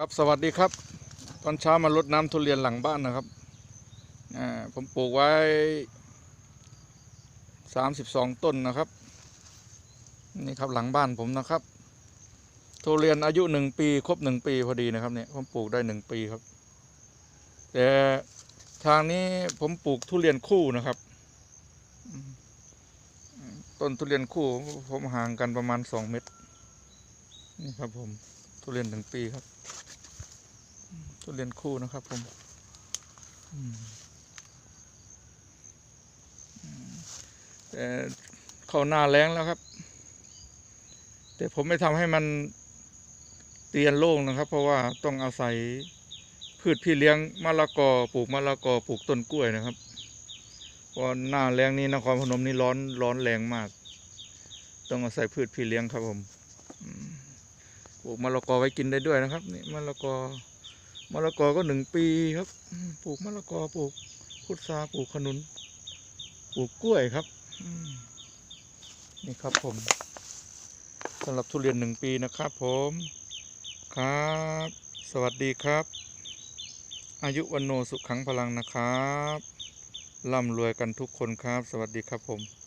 ครับสวัสดีครับ ตอนเช้ามารดน้ำทุเรียนหลังบ้านนะครับผมปลูกไว้สามสิบสองต้นนะครับ นี่ครับหลังบ้านผมนะครับ ทุเรียนอายุหนึ่งปี ครบหนึ่งปีพอดีนะครับเนี่ยผมปลูกได้หนึ่งปีครับ แต่ทางนี้ผมปลูกทุเรียนคู่นะครับ ต้นทุเรียนคู่ผมห่างกันประมาณสองเมตรนี่ครับผม ทุเรียนหนึ่งปีครับ ทุเรียนคู่นะครับผมแต่เข้าหน้าแรงแล้วครับ แต่ผมไม่ทำให้มันเตียนโล่งนะครับ เพราะว่าต้องอาศัยพืชพี่เลี้ยงมะละกอปลูกมะละกอปลูกต้นกล้วยนะครับเพราะหน้าแรงนี้นครพนมนี่ร้อนร้อนแรงมาก ต้องอาศัยพืชพี่เลี้ยงครับผม ลูกมะละกอไว้กินได้ด้วยนะครับนี่มะละกอมะละกอก็หนึ่งปีครับปลูกมะละกอปลูกพุทราปลูกขนุน ปลูกกล้วยครับนี่ครับผมสำหรับทุเรียนหนึ่งปีนะครับผมครับ สวัสดีครับ อายุวันโนสุขังพลังนะครับร่ำรวยกันทุกคนครับ สวัสดีครับผม